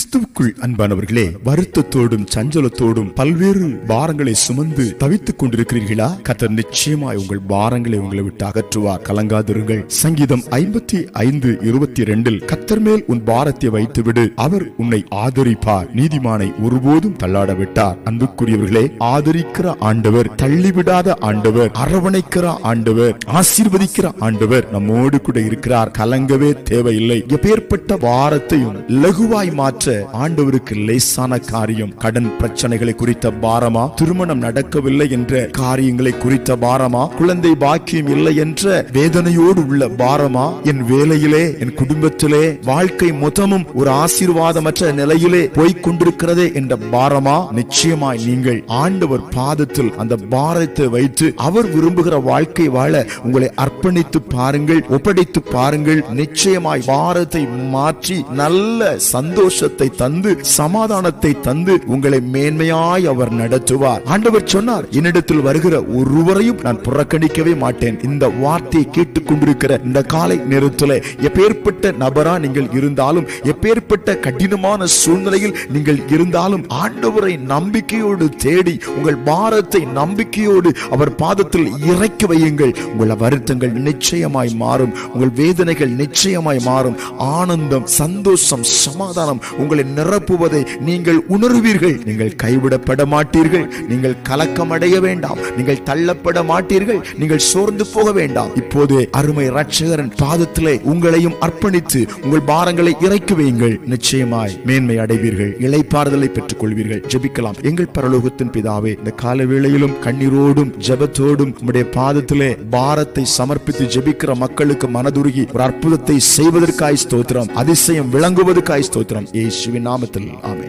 கிறிஸ்துவுக்குள் அன்பானவர்களே வருத்தத்தோடும் சஞ்சலத்தோடும் பல்வேறு பாரங்களை சுமந்து தவித்துக் கொண்டிருக்கிறீர்களா? கத்தர் நிச்சயமாய் உங்கள் பாரங்களை உங்களை விட்டு அகற்றுவார். கலங்காதிருங்கள். சங்கீதம் ஐம்பத்தி ஐந்து இருபத்தி ரெண்டில் கத்தர் மேல் உன் பாரத்தை வைத்துவிடு அவர் உன்னை ஆதரிப்பார். நீதிமானை ஒருபோதும் தள்ளாட விட்டார் அன்புக்குரியவர்களே ஆதரிக்கிற ஆண்டவர் தள்ளிவிடாத ஆண்டவர் அரவணைக்கிற ஆண்டவர் ஆசீர்வதிக்கிற ஆண்டவர் நம்மோடு கூட இருக்கிறார். கலங்கவே தேவையில்லை. எப்பேற்பட்ட வாரத்தையும் லகுவாய் மாற்ற ஆண்டவருக்கு லேசான காரியம். கடன் பிரச்சனைகளை குறித்த பாரமா? திருமணம் நடக்கவில்லை என்ற காரியங்களை குறித்த பாரமா? குழந்தை பாக்கியம் இல்லை என்ற வேதனையோடு உள்ள பாரமா? என் வேலையிலே என் குடும்பத்திலே வாழ்க்கை மொத்தமும் ஒரு ஆசீர்வாதமற்ற நிலையிலே போய்கொண்டிருக்கிறதே என்ற பாரமா? நிச்சயமாய் நீங்கள் ஆண்டவர் பாதத்தில் அந்த பாரத்தை வைத்து அவர் விரும்புகிற வாழ்க்கை வாழ உங்களை அர்ப்பணித்து பாருங்கள் ஒப்படைத்து பாருங்கள். நிச்சயமாய் பாரத்தை மாற்றி நல்ல சந்தோஷத்தை தந்து சமாதானத்தை தந்து உங்களை மேன்மையாய் அவர் நடத்துவார். ஆண்டவர் சொன்னார் என்னிடத்தில் வருகிற ஒருவரையும் நான் புறக்கணிக்கவே மாட்டேன். இந்த வார்த்தையை கேட்டுக் கொண்டிருக்கிற இந்த காலை நேரத்தில் எப்பேற்பட்ட நபரா நீங்கள் இருந்தாலும் எப்பேற்பட்ட கடினமான சூழ்நிலையில் நீங்கள் இருந்தாலும் ஆண்டவரை நம்பிக்கையோடு தேடி உங்கள் பாரத்தை நம்பிக்கையோடு அவர் பாதத்தில் இறக்கி வையுங்கள். உங்கள் வருத்தங்கள் நிச்சயமாய் மாறும். உங்கள் வேதனைகள் நிச்சயமாய் மாறும். ஆனந்தம் சந்தோஷம் சமாதானம் உங்களை நிரப்புவதை நீங்கள் உணர்வீர்கள். நீங்கள் கைவிடப்பட மாட்டீர்கள் நீங்கள் கலக்கம் அடைய வேண்டாம். நீங்கள் தள்ளப்பட மாட்டீர்கள் நீங்கள் சோர்ந்து போக வேண்டாம். இப்போது அருமை ரட்சகரன் பாதத்திலே உங்களையும் அர்ப்பணித்து உங்கள் பாரங்களை இறக்கி வையுங்கள். நிச்சயமாய் மேன்மை அடைவீர்கள். இலைப்பாறுதலை பெற்றுக் கொள்வீர்கள் ஜெபிக்கலாம். எங்கள் பரலோகத்தின் பிதாவே இந்த கால வேளையிலும் கண்ணீரோடும் ஜபத்தோடும் உம்முடைய பாதத்திலே பாரத்தை சமர்ப்பித்து ஜெபிக்கிற மக்களுக்கு மனதுருகி ஒரு அற்புதத்தை செய்வதற்காய் ஸ்தோத்திரம். அதிசயம் விளங்குவதற்காய் ஸ்தோத்திரம். ஏ യേശുവിൻ നാമത്തിൽ ആമേൻ